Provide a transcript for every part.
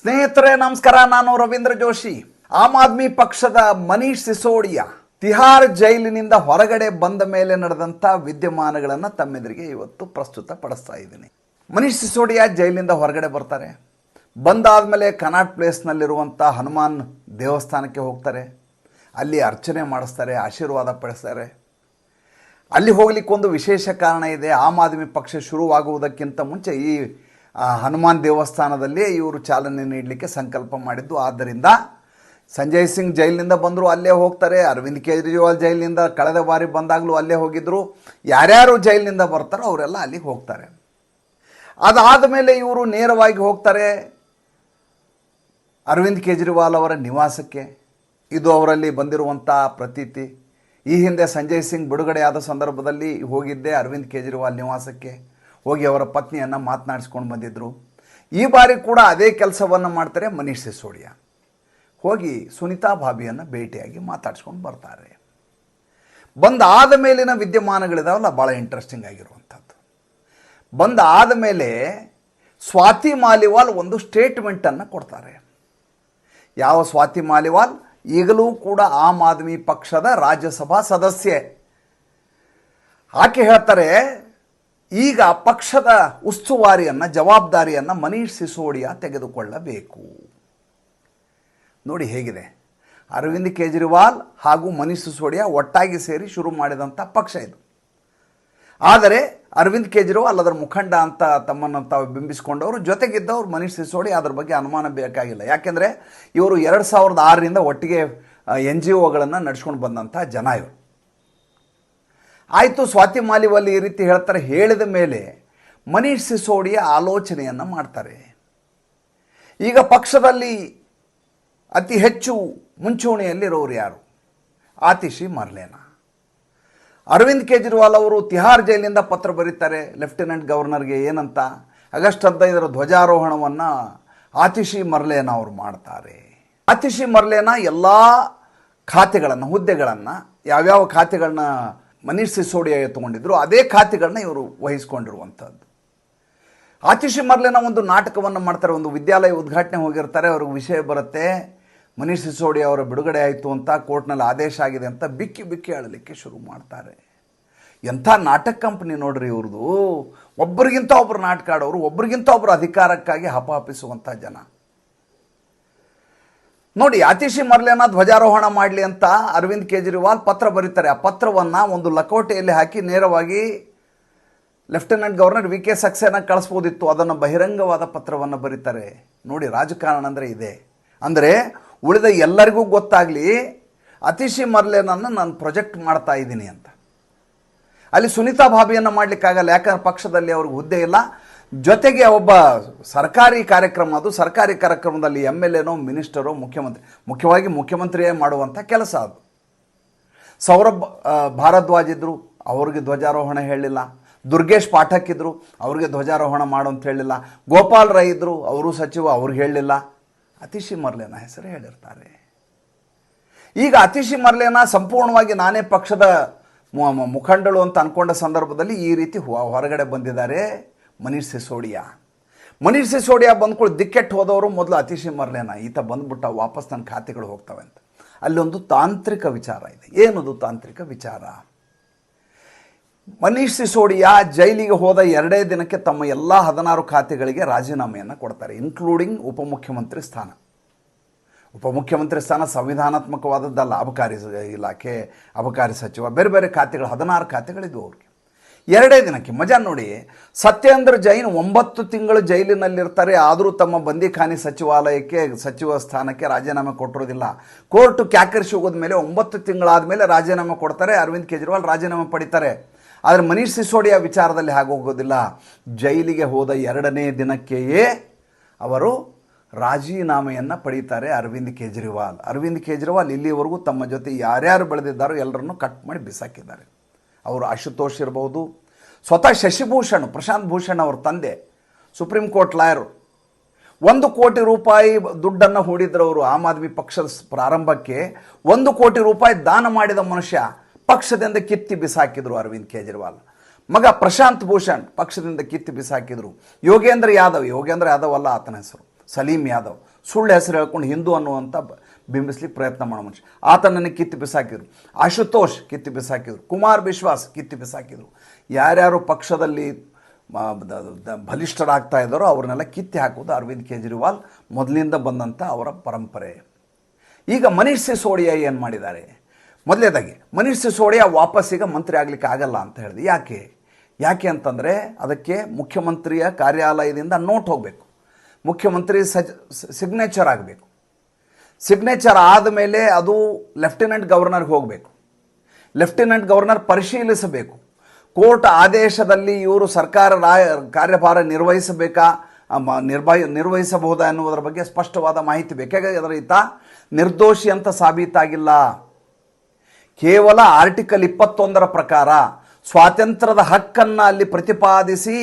ಸ್ನೇಹಿತರೆ, ನಮಸ್ಕಾರ. ನಾನು ರವೀಂದ್ರ ಜೋಶಿ. ಆಮ್ ಆದ್ಮಿ ಪಕ್ಷದ ಮನೀಶ್ ಸಿಸೋಡಿಯಾ ತಿಹಾರ್ ಜೈಲಿನಿಂದ ಹೊರಗಡೆ ಬಂದ ಮೇಲೆ ನಡೆದಂಥ ವಿದ್ಯಮಾನಗಳನ್ನು ತಮ್ಮೆದುರಿಗೆ ಇವತ್ತು ಪ್ರಸ್ತುತ ಪಡಿಸ್ತಾ ಇದ್ದೀನಿ. ಮನೀಶ್ ಸಿಸೋಡಿಯಾ ಜೈಲಿನಿಂದ ಹೊರಗಡೆ ಬರ್ತಾರೆ. ಬಂದಾದ ಮೇಲೆ ಕನಾಟ್ ಪ್ಲೇಸ್ನಲ್ಲಿರುವಂಥ ಹನುಮಾನ್ ದೇವಸ್ಥಾನಕ್ಕೆ ಹೋಗ್ತಾರೆ. ಅಲ್ಲಿ ಅರ್ಚನೆ ಮಾಡಿಸ್ತಾರೆ, ಆಶೀರ್ವಾದ ಪಡಿಸ್ತಾರೆ. ಅಲ್ಲಿ ಹೋಗ್ಲಿಕ್ಕೆ ಒಂದು ವಿಶೇಷ ಕಾರಣ ಇದೆ. ಆಮ್ ಆದ್ಮಿ ಪಕ್ಷ ಶುರುವಾಗುವುದಕ್ಕಿಂತ ಮುಂಚೆ ಈ ಆ, ಹನುಮಾನ್ ದೇವಸ್ಥಾನದಲ್ಲಿ ಇವರು ಚಾಲನೆ ನೀಡಲಿಕ್ಕೆ ಸಂಕಲ್ಪ ಮಾಡಿದ್ದು. ಆದ್ದರಿಂದ ಸಂಜಯ್ ಸಿಂಗ್ ಜೈಲಿನಿಂದ ಬಂದರೂ ಅಲ್ಲೇ ಹೋಗ್ತಾರೆ. ಅರವಿಂದ್ ಕೇಜ್ರಿವಾಲ್ ಜೈಲಿನಿಂದ ಕಳೆದ ಬಾರಿ ಬಂದಾಗಲೂ ಅಲ್ಲೇ ಹೋಗಿದ್ದರು ಯಾರ್ಯಾರು ಜೈಲಿನಿಂದ ಬರ್ತಾರೋ ಅವರೆಲ್ಲ ಅಲ್ಲಿಗೆ ಹೋಗ್ತಾರೆ. ಅದಾದ ಮೇಲೆ ಇವರು ನೇರವಾಗಿ ಹೋಗ್ತಾರೆ ಅರವಿಂದ್ ಕೇಜ್ರಿವಾಲ್ ಅವರ ನಿವಾಸಕ್ಕೆ. ಇದು ಅವರಲ್ಲಿ ಬಂದಿರುವಂಥ ಪ್ರತೀತಿ. ಈ ಹಿಂದೆ ಸಂಜಯ್ ಸಿಂಗ್ ಬಿಡುಗಡೆಯಾದ ಸಂದರ್ಭದಲ್ಲಿ ಹೋಗಿದ್ದೆ ಅರವಿಂದ್ ಕೇಜ್ರಿವಾಲ್ ನಿವಾಸಕ್ಕೆ. ಹೋಗಿ ಅವರ ಪತ್ನಿಯನ್ನು ಮಾತನಾಡಿಸ್ಕೊಂಡು ಬಂದಿದ್ದರು ಈ ಬಾರಿ ಕೂಡ ಅದೇ ಕೆಲಸವನ್ನು ಮಾಡ್ತಾರೆ ಮನೀಶ್ ಸಿಸೋಡಿಯಾ. ಹೋಗಿ ಸುನಿತಾ ಭಾಬಿಯನ್ನು ಭೇಟಿಯಾಗಿ ಮಾತಾಡಿಸ್ಕೊಂಡು ಬರ್ತಾರೆ. ಬಂದಾದ ಮೇಲಿನ ವಿದ್ಯಮಾನಗಳಿದಾವಲ್ಲ ಭಾಳ ಇಂಟ್ರೆಸ್ಟಿಂಗ್ ಆಗಿರುವಂಥದ್ದು. ಬಂದಾದ ಮೇಲೆ ಸ್ವಾತಿ ಮಾಲಿವಾಲ್ ಒಂದು ಸ್ಟೇಟ್ಮೆಂಟನ್ನು ಕೊಡ್ತಾರೆ. ಯಾವ ಸ್ವಾತಿ ಮಾಲಿವಾಲ್? ಈಗಲೂ ಕೂಡ ಆಮ್ ಆದ್ಮಿ ಪಕ್ಷದ ರಾಜ್ಯಸಭಾ ಸದಸ್ಯೆ. ಆಕೆ ಹೇಳ್ತಾರೆ ಈಗ ಪಕ್ಷದ ಉಸ್ತುವಾರಿಯನ್ನು, ಜವಾಬ್ದಾರಿಯನ್ನು ಮನೀಶ್ ಸಿಸೋಡಿಯಾ ತೆಗೆದುಕೊಳ್ಳಬೇಕು. ನೋಡಿ ಹೇಗಿದೆ. ಅರವಿಂದ್ ಕೇಜ್ರಿವಾಲ್ ಹಾಗೂ ಮನೀಶ್ ಸಿಸೋಡಿಯಾ ಒಟ್ಟಾಗಿ ಸೇರಿ ಶುರು ಮಾಡಿದಂಥ ಪಕ್ಷ ಇದು. ಆದರೆ ಅರವಿಂದ್ ಕೇಜ್ರಿವಾಲ್ ಅದರ ಮುಖಂಡ ಅಂತ ತಮ್ಮನ್ನು ತಾವು ಬಿಂಬಿಸಿಕೊಂಡವರು, ಜೊತೆಗಿದ್ದವರು ಮನೀಶ್ ಸಿಸೋಡಿ ಅದರ ಬಗ್ಗೆ ಅನುಮಾನ ಬೇಕಾಗಿಲ್ಲ. ಯಾಕೆಂದರೆ ಇವರು ಎರಡು ಸಾವಿರದ ಆರರಿಂದ ಒಟ್ಟಿಗೆ ಎನ್ ಜಿ ಒಗಳನ್ನು ನಡೆಸ್ಕೊಂಡು ಬಂದಂಥ ಜನ ಇವರು. ಆಯಿತು ಸ್ವಾತಿ ಮಾಲಿವಲ್ಲಿ ಈ ರೀತಿ ಹೇಳ್ತಾರೆ, ಹೇಳಿದ ಮೇಲೆ ಮನೀಶ್ ಸಿಸೋಡಿಯ ಆಲೋಚನೆಯನ್ನು ಮಾಡ್ತಾರೆ. ಈಗ ಪಕ್ಷದಲ್ಲಿ ಅತಿ ಹೆಚ್ಚು ಮುಂಚೂಣಿಯಲ್ಲಿರೋರು ಯಾರು? ಆತಿಶಿ ಮರ್ಲೇನ. ಅರವಿಂದ್ ಕೇಜ್ರಿವಾಲ್ ಅವರು ತಿಹಾರ್ ಜೈಲಿನಿಂದ ಪತ್ರ ಬರೀತಾರೆ, ಲೆಫ್ಟಿನೆಂಟ್ ಗವರ್ನರ್ಗೆ ಏನಂತ. ಆಗಸ್ಟ್ ಹದಿನೈದರ ಧ್ವಜಾರೋಹಣವನ್ನು ಆತಿಶಿ ಮರ್ಲೇನ ಅವರು ಮಾಡ್ತಾರೆ. ಆತಿಶಿ ಮರ್ಲೇನ ಎಲ್ಲ ಖಾತೆಗಳನ್ನು, ಹುದ್ದೆಗಳನ್ನು, ಯಾವ್ಯಾವ ಖಾತೆಗಳನ್ನ ಮನೀಶ್ ಸಿಸೋಡಿಯಾ ತಗೊಂಡಿದ್ರು, ಅದೇ ಖಾತೆಗಳನ್ನ ಇವರು ವಹಿಸ್ಕೊಂಡಿರುವಂಥದ್ದು ಆಚಿಷಿ ಮರ್ಲೆನ ಒಂದು ನಾಟಕವನ್ನು ಮಾಡ್ತಾರೆ, ಒಂದು ವಿದ್ಯಾಲಯ ಉದ್ಘಾಟನೆ ಹೋಗಿರ್ತಾರೆ, ಅವ್ರಿಗೆ ವಿಷಯ ಬರುತ್ತೆ ಮನೀಷ್ ಸಿಸೋಡಿ ಅವರ ಬಿಡುಗಡೆ ಆಯಿತು ಅಂತ ಕೋರ್ಟ್ನಲ್ಲಿ ಆದೇಶ ಆಗಿದೆ ಅಂತ ಬಿಕ್ಕಿ ಬಿಕ್ಕಿ ಅಳಲಿಕ್ಕೆ ಶುರು ಮಾಡ್ತಾರೆ. ಎಂಥ ನಾಟಕ ಕಂಪ್ನಿ ನೋಡ್ರಿ ಇವ್ರದ್ದು ಒಬ್ಬರಿಗಿಂತ ಒಬ್ಬರು ನಾಟಕ ಆಡೋರು, ಒಬ್ರಿಗಿಂತ ಒಬ್ಬರು ಅಧಿಕಾರಕ್ಕಾಗಿ ಹಪಹಪಿಸುವಂಥ ಜನ. ನೋಡಿ, ಅತಿಶಿ ಮರ್ಲೆನ ಧ್ವಜಾರೋಹಣ ಮಾಡಲಿ ಅಂತ ಅರವಿಂದ್ ಕೇಜ್ರಿವಾಲ್ ಪತ್ರ ಬರೀತಾರೆ. ಆ ಪತ್ರವನ್ನು ಒಂದು ಲಕೋಟೆಯಲ್ಲಿ ಹಾಕಿ ನೇರವಾಗಿ lieutenant governor V K Saxena ಕಳಿಸ್ಬೋದಿತ್ತು. ಅದನ್ನು ಬಹಿರಂಗವಾದ ಪತ್ರವನ್ನು ಬರೀತಾರೆ. ನೋಡಿ, ರಾಜಕಾರಣ ಅಂದರೆ ಇದೆ. ಅಂದರೆ ಉಳಿದ ಎಲ್ಲರಿಗೂ ಗೊತ್ತಾಗಲಿ, ಅತಿಶಿ ಮರ್ಲೆನನ್ನು ನಾನು ಪ್ರೊಜೆಕ್ಟ್ ಮಾಡ್ತಾ ಇದ್ದೀನಿ ಅಂತ. ಅಲ್ಲಿ ಸುನೀತಾ ಭಾಬಿಯನ್ನು ಮಾಡಲಿಕ್ಕಾಗಲ್ಲ. ಯಾಕಂದ್ರೆ ಪಕ್ಷದಲ್ಲಿ ಅವ್ರಿಗೆ ಹುದ್ದೆ ಇಲ್ಲ. ಜೊತೆಗೆ ಒಬ್ಬ ಸರ್ಕಾರಿ ಕಾರ್ಯಕ್ರಮ, ಅದು ಸರ್ಕಾರಿ ಕಾರ್ಯಕ್ರಮದಲ್ಲಿ ಎಂ ಎಲ್ ಎನೋ ಮಿನಿಸ್ಟರೋ ಮುಖ್ಯಮಂತ್ರಿ, ಮುಖ್ಯವಾಗಿ ಮುಖ್ಯಮಂತ್ರಿಯೇ ಮಾಡುವಂಥ ಕೆಲಸ ಅದು. ಸೌರಭ್ ಭಾರದ್ವಾಜ್ ಇದ್ದರು ಅವ್ರಿಗೆ ಧ್ವಜಾರೋಹಣ ಹೇಳಿಲ್ಲ. ದುರ್ಗೇಶ್ ಪಾಠಕ್ ಇದ್ದರು ಅವ್ರಿಗೆ ಧ್ವಜಾರೋಹಣ ಮಾಡು ಅಂತ ಹೇಳಿಲ್ಲ. ಗೋಪಾಲ್ ರೈ ಇದ್ದರು ಅವರು ಸಚಿವ ಅವ್ರಿಗೆ ಹೇಳಿಲ್ಲ. ಅತಿಶಿ ಮರ್ಲೇನ ಹೆಸರು ಹೇಳಿರ್ತಾರೆ. ಈಗ ಅತಿಶಿ ಮರ್ಲೇನ ಸಂಪೂರ್ಣವಾಗಿ ನಾನೇ ಪಕ್ಷದ ಮುಖಂಡಳು ಅಂತ ಅಂದ್ಕೊಂಡ ಸಂದರ್ಭದಲ್ಲಿ ಈ ರೀತಿ ಹೊರಗಡೆ ಬಂದಿದ್ದಾರೆ. ಮನೀಶ್ ಸಿಸೋಡಿಯಾ. ಮನೀಶ್ ಸಿಸೋಡಿಯಾ ಬಂದ್ಕೊಳ್ಳಿ ದಿಕ್ಕೆಟ್ಟು ಹೋದವರು ಮೊದಲು ಅತಿಶಿ ಮರ್ಲೇನ ಈತ ಬಂದ್ಬಿಟ್ಟ ವಾಪಸ್ ನನ್ನ ಖಾತೆಗಳು ಹೋಗ್ತವೆ ಅಂತ ಅಲ್ಲೊಂದು ತಾಂತ್ರಿಕ ವಿಚಾರ ಇದೆ. ಏನದು ತಾಂತ್ರಿಕ ವಿಚಾರ? ಮನೀಶ್ ಸಿಸೋಡಿಯಾ ಜೈಲಿಗೆ ಹೋದ ಎರಡೇ ದಿನಕ್ಕೆ ತಮ್ಮ ಎಲ್ಲ ಹದಿನಾರು ಖಾತೆಗಳಿಗೆ ರಾಜೀನಾಮೆಯನ್ನು ಕೊಡ್ತಾರೆ ಇನ್ಕ್ಲೂಡಿಂಗ್ ಉಪಮುಖ್ಯಮಂತ್ರಿ ಸ್ಥಾನ. ಉಪಮುಖ್ಯಮಂತ್ರಿ ಸ್ಥಾನ ಸಂವಿಧಾನಾತ್ಮಕವಾದದ್ದಲ್ಲ, ಅಬಕಾರಿ ಇಲಾಖೆ, ಅಬಕಾರಿ ಸಚಿವ, ಬೇರೆ ಬೇರೆ ಖಾತೆಗಳು, ಹದಿನಾರು ಖಾತೆಗಳಿದ್ವು ಅವ್ರಿಗೆ. ಎರಡೇ ದಿನಕ್ಕೆ, ಮಜಾ ನೋಡಿ. ಸತ್ಯೇಂದ್ರ ಜೈನ್ ಒಂಬತ್ತು ತಿಂಗಳು ಜೈಲಿನಲ್ಲಿರ್ತಾರೆ, ಆದರೂ ತಮ್ಮ ಬಂದಿಖಾನಿ ಸಚಿವಾಲಯಕ್ಕೆ, ಸಚಿವ ಸ್ಥಾನಕ್ಕೆ ರಾಜೀನಾಮೆ ಕೊಟ್ಟಿರೋದಿಲ್ಲ. ಕೋರ್ಟು ಕ್ಯಾಕರಿಸಿ ಹೋಗೋದ ಮೇಲೆ ಒಂಬತ್ತು ತಿಂಗಳಾದ ಮೇಲೆ ರಾಜೀನಾಮೆ ಕೊಡ್ತಾರೆ, ಅರವಿಂದ್ ಕೇಜ್ರಿವಾಲ್ ರಾಜೀನಾಮೆ ಪಡಿತಾರೆ. ಆದರೆ ಮನೀಶ್ ಸಿಸೋಡಿಯಾ ವಿಚಾರದಲ್ಲಿ ಹಾಗೋಗೋದಿಲ್ಲ ಜೈಲಿಗೆ ಹೋದ ಎರಡನೇ ದಿನಕ್ಕೆಯೇ ಅವರು ರಾಜೀನಾಮೆಯನ್ನು ಪಡೀತಾರೆ ಅರವಿಂದ್ ಕೇಜ್ರಿವಾಲ್. ಅರವಿಂದ್ ಕೇಜ್ರಿವಾಲ್ ಇಲ್ಲಿವರೆಗೂ ತಮ್ಮ ಜೊತೆ ಯಾರ್ಯಾರು ಬೆಳೆದಿದ್ದಾರೋ ಎಲ್ಲರನ್ನು ಕಟ್ ಮಾಡಿ ಬಿಸಾಕಿದ್ದಾರೆ. ಅವರು ಆಶುತೋಷ್ ಇರಬಹುದು ಸ್ವತಃ ಶಶಿಭೂಷಣ್, ಪ್ರಶಾಂತ್ ಭೂಷಣ್ ಅವ್ರ ತಂದೆ, ಸುಪ್ರೀಂ ಕೋರ್ಟ್ ಲಾಯರು. ಒಂದು ಕೋಟಿ ರೂಪಾಯಿ ದುಡ್ಡನ್ನು ಹೂಡಿದ್ರು ಆಮ್ ಆದ್ಮಿ ಪಕ್ಷದ ಪ್ರಾರಂಭಕ್ಕೆ. ಒಂದು ಕೋಟಿ ರೂಪಾಯಿ ದಾನ ಮಾಡಿದ ಮನುಷ್ಯ ಪಕ್ಷದಿಂದ ಕಿತ್ತಿ ಬಿಸಾಕಿದ್ರು ಅರವಿಂದ್ ಕೇಜ್ರಿವಾಲ್. ಮಗ ಪ್ರಶಾಂತ್ ಭೂಷಣ್ ಪಕ್ಷದಿಂದ ಕಿತ್ತಿ ಬಿಸಾಕಿದ್ರು. ಯೋಗೇಂದ್ರ ಯಾದವ್ ಯೋಗೇಂದ್ರ ಯಾದವ್ ಅಲ್ಲ ಆತನ ಹೆಸರು. ಸಲೀಂ ಯಾದವ್. ಸುಳ್ಳು ಹೆಸರು ಹೇಳ್ಕೊಂಡು ಹಿಂದೂ ಅನ್ನುವಂಥ ಬಿಂಬಿಸ್ಲಿಕ್ಕೆ ಪ್ರಯತ್ನ ಮಾಡೋ ಮನುಷ್ಯ. ನನಗೆ ಕಿತ್ತು ಬಿಸಾಕಿದ್ರು. ಆಶುತೋಷ್ ಕಿತ್ತು ಬಿಸಾಕಿದ್ರು. ಕುಮಾರ್ ವಿಶ್ವಾಸ್ ಕಿತ್ತು ಬಿಸಾಕಿದ್ರು. ಯಾರ್ಯಾರು ಪಕ್ಷದಲ್ಲಿ ಬಲಿಷ್ಠರಾಗ್ತಾ ಇದ್ದಾರೋ ಅವ್ರನ್ನೆಲ್ಲ ಕಿತ್ತಿ ಹಾಕೋದು ಅರವಿಂದ್ ಕೇಜ್ರಿವಾಲ್ ಮೊದಲಿಂದ ಬಂದಂಥ ಅವರ ಪರಂಪರೆ. ಈಗ ಮನೀಷ್ ಸಿಸೋಡಿಯಾ ಏನು ಮಾಡಿದ್ದಾರೆ? ಮೊದಲೇದಾಗಿ ಮನೀಷ್ ಸಿಸೋಡಿಯಾ ಈಗ ಮಂತ್ರಿ ಆಗಲಿಕ್ಕೆ ಆಗಲ್ಲ ಅಂತ ಹೇಳಿದೆ. ಯಾಕೆ? ಯಾಕೆ ಅಂತಂದರೆ ಅದಕ್ಕೆ ಮುಖ್ಯಮಂತ್ರಿಯ ಕಾರ್ಯಾಲಯದಿಂದ ನೋಟ್ ಹೋಗಬೇಕು. ಮುಖ್ಯಮಂತ್ರಿ ಸಜ್ ಸಿಗ್ನೇಚರ್ ಆಗಬೇಕು. ಸಿಗ್ನೇಚರ್ ಆದಮೇಲೆ ಅದು ಲೆಫ್ಟಿನೆಂಟ್ ಗವರ್ನರ್ಗೆ ಹೋಗಬೇಕು. ಲೆಫ್ಟಿನೆಂಟ್ ಗವರ್ನರ್ ಪರಿಶೀಲಿಸಬೇಕು. ಕೋರ್ಟ್ ಆದೇಶದಲ್ಲಿ ಇವರು ಸರ್ಕಾರ ರಾಯ ಕಾರ್ಯಭಾರ ನಿರ್ವಹಿಸಬೇಕಾ? ನಿರ್ವಹ ನಿರ್ವಹಿಸಬಹುದಾ ಎನ್ನುವುದರ ಬಗ್ಗೆ ಸ್ಪಷ್ಟವಾದ ಮಾಹಿತಿ ಬೇಕಾಗಿದ್ರೆ ಈತ ನಿರ್ದೋಷಿ ಅಂತ ಸಾಬೀತಾಗಿಲ್ಲ. ಕೇವಲ ಆರ್ಟಿಕಲ್ ಇಪ್ಪತ್ತೊಂದರ ಪ್ರಕಾರ ಸ್ವಾತಂತ್ರ್ಯದ ಹಕ್ಕನ್ನು ಅಲ್ಲಿ ಪ್ರತಿಪಾದಿಸಿ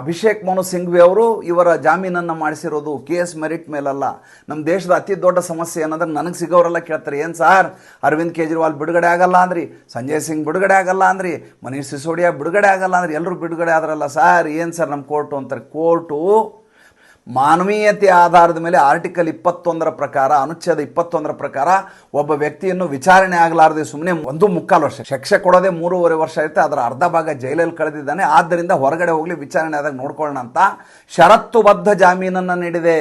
ಅಭಿಷೇಕ್ ಮನು ಸಿಂಘ್ವಿ ಅವರು ಇವರ ಜಾಮೀನನ್ನು ಮಾಡಿಸಿರೋದು ಕೇಸ್ ಮೆರಿಟ್ ಮೇಲಲ್ಲ. ನಮ್ಮ ದೇಶದ ಅತಿ ದೊಡ್ಡ ಸಮಸ್ಯೆ ಏನಂದ್ರೆ ನನಗೆ ಸಿಗೋರೆಲ್ಲ ಕೇಳ್ತಾರೆ, ಏನು ಸಾರ್? ಅರವಿಂದ್ ಕೇಜ್ರಿವಾಲ್ ಬಿಡುಗಡೆ ಆಗಲ್ಲ ಅಂದ್ರಿ. ಸಂಜಯ್ ಸಿಂಗ್ ಬಿಡುಗಡೆ ಆಗಲ್ಲ ಅಂದ್ರಿ. ಮನೀಶ್ ಸಿಸೋಡಿಯಾ ಬಿಡುಗಡೆ ಆಗಲ್ಲ ಅಂದ್ರೆ. ಎಲ್ಲರೂ ಬಿಡುಗಡೆ ಆದ್ರಲ್ಲ ಸಾರ್? ಏನು ಸರ್ ನಮ್ಮ ಕೋರ್ಟು? ಅಂತಾರೆ. ಕೋರ್ಟು ಮಾನವೀಯತೆ ಆಧಾರದ ಮೇಲೆ ಆರ್ಟಿಕಲ್ ಇಪ್ಪತ್ತೊಂದರ ಪ್ರಕಾರ, ಅನುಚ್ಛೇದ ಇಪ್ಪತ್ತೊಂದರ ಪ್ರಕಾರ ಒಬ್ಬ ವ್ಯಕ್ತಿಯನ್ನು ವಿಚಾರಣೆ ಆಗಲಾರದೆ ಸುಮ್ಮನೆ ಒಂದು ಮುಕ್ಕಾಲು ವರ್ಷ. ಶಿಕ್ಷೆ ಕೊಡೋದೇ ಮೂರುವರೆ ವರ್ಷ ಇರುತ್ತೆ ಅದರ ಅರ್ಧ ಭಾಗ ಜೈಲಲ್ಲಿ ಕಳೆದಿದ್ದಾನೆ. ಆದ್ದರಿಂದ ಹೊರಗಡೆ ಹೋಗಲಿ, ವಿಚಾರಣೆ ಆದಾಗ ನೋಡ್ಕೊಳ್ಳೋಣ ಅಂತ ಷರತ್ತುಬದ್ಧ ಜಾಮೀನನ್ನು ನೀಡಿದೆ.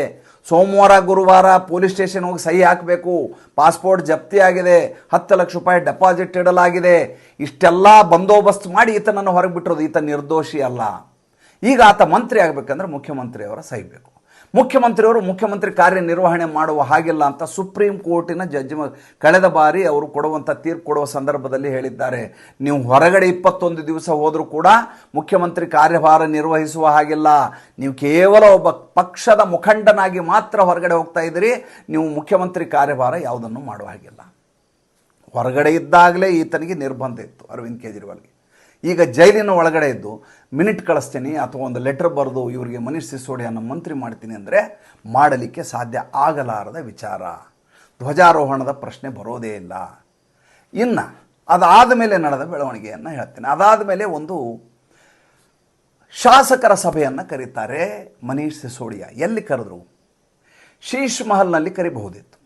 ಸೋಮವಾರ, ಗುರುವಾರ ಪೊಲೀಸ್ ಸ್ಟೇಷನ್ ಹೋಗಿ ಸಹಿ ಹಾಕಬೇಕು. ಪಾಸ್ಪೋರ್ಟ್ ಜಪ್ತಿ ಆಗಿದೆ. ಹತ್ತು ಲಕ್ಷ ರೂಪಾಯಿ ಡೆಪಾಸಿಟ್ ಇಡಲಾಗಿದೆ. ಇಷ್ಟೆಲ್ಲ ಬಂದೋಬಸ್ತ್ ಮಾಡಿ ಈತನನ್ನು ಹೊರಗೆ ಬಿಟ್ಟಿರೋದು. ಈತ ನಿರ್ದೋಷಿ ಅಲ್ಲ. ಈಗ ಆತ ಮಂತ್ರಿ ಆಗಬೇಕಂದ್ರೆ ಮುಖ್ಯಮಂತ್ರಿಯವರ ಸಹಿ ಬೇಕು. ಮುಖ್ಯಮಂತ್ರಿಯವರು ಮುಖ್ಯಮಂತ್ರಿ ಕಾರ್ಯನಿರ್ವಹಣೆ ಮಾಡುವ ಹಾಗಿಲ್ಲ ಅಂತ ಸುಪ್ರೀಂ ಕೋರ್ಟಿನ ಜಡ್ಜ್ ಕಳೆದ ಬಾರಿ ಅವರು ಕೊಡುವಂಥ ತೀರ್ಪು ಕೊಡುವ ಸಂದರ್ಭದಲ್ಲಿ ಹೇಳಿದ್ದಾರೆ. ನೀವು ಹೊರಗಡೆ ಇಪ್ಪತ್ತೊಂದು ದಿವಸ ಹೋದರೂ ಕೂಡ ಮುಖ್ಯಮಂತ್ರಿ ಕಾರ್ಯಭಾರ ನಿರ್ವಹಿಸುವ ಹಾಗಿಲ್ಲ. ನೀವು ಕೇವಲ ಒಬ್ಬ ಪಕ್ಷದ ಮುಖಂಡನಾಗಿ ಮಾತ್ರ ಹೊರಗಡೆ ಹೋಗ್ತಾ ಇದ್ದೀರಿ. ನೀವು ಮುಖ್ಯಮಂತ್ರಿ ಕಾರ್ಯಭಾರ ಯಾವುದನ್ನು ಮಾಡುವ ಹಾಗಿಲ್ಲ. ಹೊರಗಡೆ ಇದ್ದಾಗಲೇ ಈತನಿಗೆ ನಿರ್ಬಂಧ ಇತ್ತು ಅರವಿಂದ್ ಕೇಜ್ರಿವಾಲ್ಗೆ. ಈಗ ಜೈಲಿನ ಒಳಗಡೆ ಇದ್ದು ಮಿನಿಟ್ ಕಳಿಸ್ತೀನಿ ಅಥವಾ ಒಂದು ಲೆಟರ್ ಬರೆದು ಇವರಿಗೆ ಮನೀಶ್ ಸಿಸೋಡಿಯನ್ನು ಮಂತ್ರಿ ಮಾಡ್ತೀನಿ ಅಂದರೆ ಮಾಡಲಿಕ್ಕೆ ಸಾಧ್ಯ ಆಗಲಾರದ ವಿಚಾರ. ಧ್ವಜಾರೋಹಣದ ಪ್ರಶ್ನೆ ಬರೋದೇ ಇಲ್ಲ. ಇನ್ನು ಅದಾದ ಮೇಲೆ ನಡೆದ ಬೆಳವಣಿಗೆಯನ್ನು ಹೇಳ್ತೀನಿ. ಅದಾದ ಮೇಲೆ ಒಂದು ಶಾಸಕರ ಸಭೆಯನ್ನು ಕರೀತಾರೆ ಮನೀಶ್ ಸಿಸೋಡಿಯಾ. ಎಲ್ಲಿ ಕರೆದ್ರು? ಶೀಶ್ ಮಹಲ್ನಲ್ಲಿ ಕರಿಬಹುದಿತ್ತು.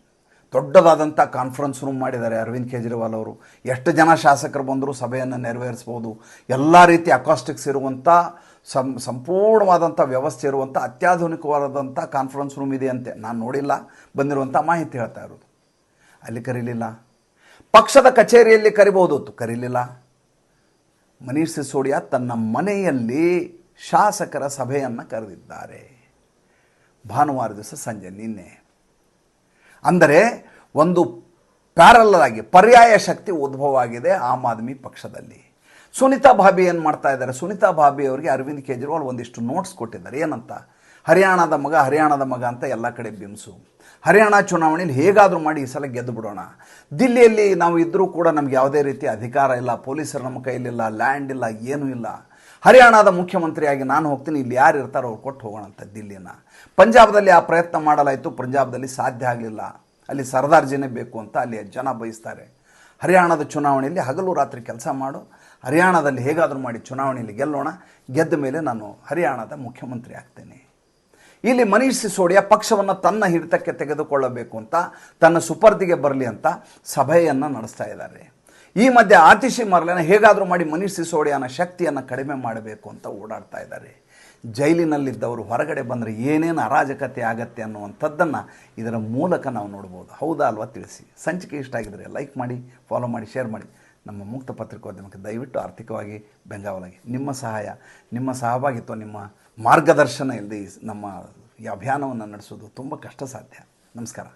ದೊಡ್ಡದಾದಂಥ ಕಾನ್ಫರೆನ್ಸ್ ರೂಮ್ ಮಾಡಿದ್ದಾರೆ ಅರವಿಂದ್ ಕೇಜ್ರಿವಾಲ್ ಅವರು. ಎಷ್ಟು ಜನ ಶಾಸಕರು ಬಂದರೂ ಸಭೆಯನ್ನು ನೆರವೇರಿಸ್ಬೋದು ಎಲ್ಲ ರೀತಿ ಅಕಾಸ್ಟಿಕ್ಸ್ ಇರುವಂಥ ಸಂ ಸಂಪೂರ್ಣವಾದಂಥ ವ್ಯವಸ್ಥೆ ಇರುವಂಥ ಅತ್ಯಾಧುನಿಕವಾದಂಥ ಕಾನ್ಫರೆನ್ಸ್ ರೂಮ್ ಇದೆ ಅಂತೆ ನಾನು ನೋಡಿಲ್ಲ ಬಂದಿರುವಂಥ ಮಾಹಿತಿ ಹೇಳ್ತಾ ಇರೋದು. ಅಲ್ಲಿ ಕರೀಲಿಲ್ಲ. ಪಕ್ಷದ ಕಚೇರಿಯಲ್ಲಿ ಕರಿಬೋದು ಕರೀಲಿಲ್ಲ. ಮನೀಶ್ ಸಿಸೋಡಿಯಾ ತನ್ನ ಮನೆಯಲ್ಲಿ ಶಾಸಕರ ಸಭೆಯನ್ನು ಕರೆದಿದ್ದಾರೆ. ಭಾನುವಾರ ದಿವಸ ಸಂಜೆ ನಿನ್ನೆ. ಅಂದರೆ ಒಂದು ಪ್ಯಾರಲ್ಲರಾಗಿ ಪರ್ಯಾಯ ಶಕ್ತಿ ಉದ್ಭವ ಆಗಿದೆ ಆಮ್ ಆದ್ಮಿ ಪಕ್ಷದಲ್ಲಿ. ಸುನಿತಾ ಭಾಬಿ ಏನು ಮಾಡ್ತಾ ಇದ್ದಾರೆ? ಸುನಿತಾ ಭಾಬಿ ಅವರಿಗೆ ಅರವಿಂದ್ ಕೇಜ್ರಿವಾಲ್ ಒಂದಿಷ್ಟು ನೋಟ್ಸ್ ಕೊಟ್ಟಿದ್ದಾರೆ. ಏನಂತ? ಹರಿಯಾಣದ ಮಗ ಹರಿಯಾಣದ ಮಗ ಅಂತ ಎಲ್ಲ ಕಡೆ ಬಿಂಸು ಹರಿಯಾಣ ಚುನಾವಣೆಯಲ್ಲಿ ಹೇಗಾದರೂ ಮಾಡಿ ಈ ಸಲ ಗೆದ್ದು ಬಿಡೋಣ ದಿಲ್ಲಿಯಲ್ಲಿ ನಾವು ಇದ್ದರೂ ಕೂಡ ನಮ್ಗೆ ಯಾವುದೇ ರೀತಿ ಅಧಿಕಾರ ಇಲ್ಲ, ಪೊಲೀಸರು ನಮ್ಮ ಕೈಲಿಲ್ಲ ಲ್ಯಾಂಡ್ ಇಲ್ಲ, ಏನೂ ಇಲ್ಲ. ಹರಿಯಾಣದ ಮುಖ್ಯಮಂತ್ರಿಯಾಗಿ ನಾನು ಹೋಗ್ತೀನಿ. ಇಲ್ಲಿ ಯಾರು ಇರ್ತಾರೋ ಅವ್ರು ಕೊಟ್ಟು ಹೋಗೋಣ ಅಂತ ದಿಲ್ಲಿನ. ಪಂಜಾಬ್ದಲ್ಲಿ ಆ ಪ್ರಯತ್ನ ಮಾಡಲಾಯಿತು. ಪಂಜಾಬ್ದಲ್ಲಿ ಸಾಧ್ಯ ಆಗಲಿಲ್ಲ. ಅಲ್ಲಿ ಸರ್ದಾರ್ಜಿನೇ ಬೇಕು ಅಂತ ಅಲ್ಲಿ ಜನ ಬಯಸ್ತಾರೆ. ಹರಿಯಾಣದ ಚುನಾವಣೆಯಲ್ಲಿ ಹಗಲು ರಾತ್ರಿ ಕೆಲಸ ಮಾಡು. ಹರಿಯಾಣದಲ್ಲಿ ಹೇಗಾದರೂ ಮಾಡಿ ಚುನಾವಣೆಯಲ್ಲಿ ಗೆಲ್ಲೋಣ. ಗೆದ್ದ ಮೇಲೆ ನಾನು ಹರಿಯಾಣದ ಮುಖ್ಯಮಂತ್ರಿ ಆಗ್ತೇನೆ. ಇಲ್ಲಿ ಮನೀಷ್ ಸಿಸೋಡಿಯಾ ಪಕ್ಷವನ್ನು ತನ್ನ ಹಿಡಿತಕ್ಕೆ ತೆಗೆದುಕೊಳ್ಳಬೇಕು ಅಂತ, ತನ್ನ ಸುಪರ್ದಿಗೆ ಬರಲಿ ಅಂತ ಸಭೆಯನ್ನು ನಡೆಸ್ತಾ ಇದ್ದಾರೆ. ಈ ಮಧ್ಯೆ ಆತಿಶಿ ಮರಳನ ಹೇಗಾದರೂ ಮಾಡಿ ಮನೀಶ್ ಸಿಸೋಡಿಯಾನ ಶಕ್ತಿಯನ್ನು ಕಡಿಮೆ ಮಾಡಬೇಕು ಅಂತ ಓಡಾಡ್ತಾ ಇದ್ದಾರೆ. ಜೈಲಿನಲ್ಲಿದ್ದವರು ಹೊರಗಡೆ ಬಂದರೆ ಏನೇನು ಅರಾಜಕತೆ ಆಗತ್ತೆ ಅನ್ನುವಂಥದ್ದನ್ನು ಇದರ ಮೂಲಕ ನಾವು ನೋಡ್ಬೋದು. ಹೌದಾ ಅಲ್ವಾ ತಿಳಿಸಿ. ಸಂಚಿಕೆ ಇಷ್ಟ ಆಗಿದರೆ ಲೈಕ್ ಮಾಡಿ ಫಾಲೋ ಮಾಡಿ ಶೇರ್ ಮಾಡಿ. ನಮ್ಮ ಮುಕ್ತ ಪತ್ರಿಕೋದ್ಯಮಕ್ಕೆ ದಯವಿಟ್ಟು ಆರ್ಥಿಕವಾಗಿ ಬೆಂಗಾವಲಾಗಿ. ನಿಮ್ಮ ಸಹಾಯ, ನಿಮ್ಮ ಸಹಭಾಗಿತ್ವ, ನಿಮ್ಮ ಮಾರ್ಗದರ್ಶನ ಇಲ್ಲದೆ ನಮ್ಮ ಈ ಅಭಿಯಾನವನ್ನು ನಡೆಸೋದು ತುಂಬ ಕಷ್ಟ ಸಾಧ್ಯ ನಮಸ್ಕಾರ.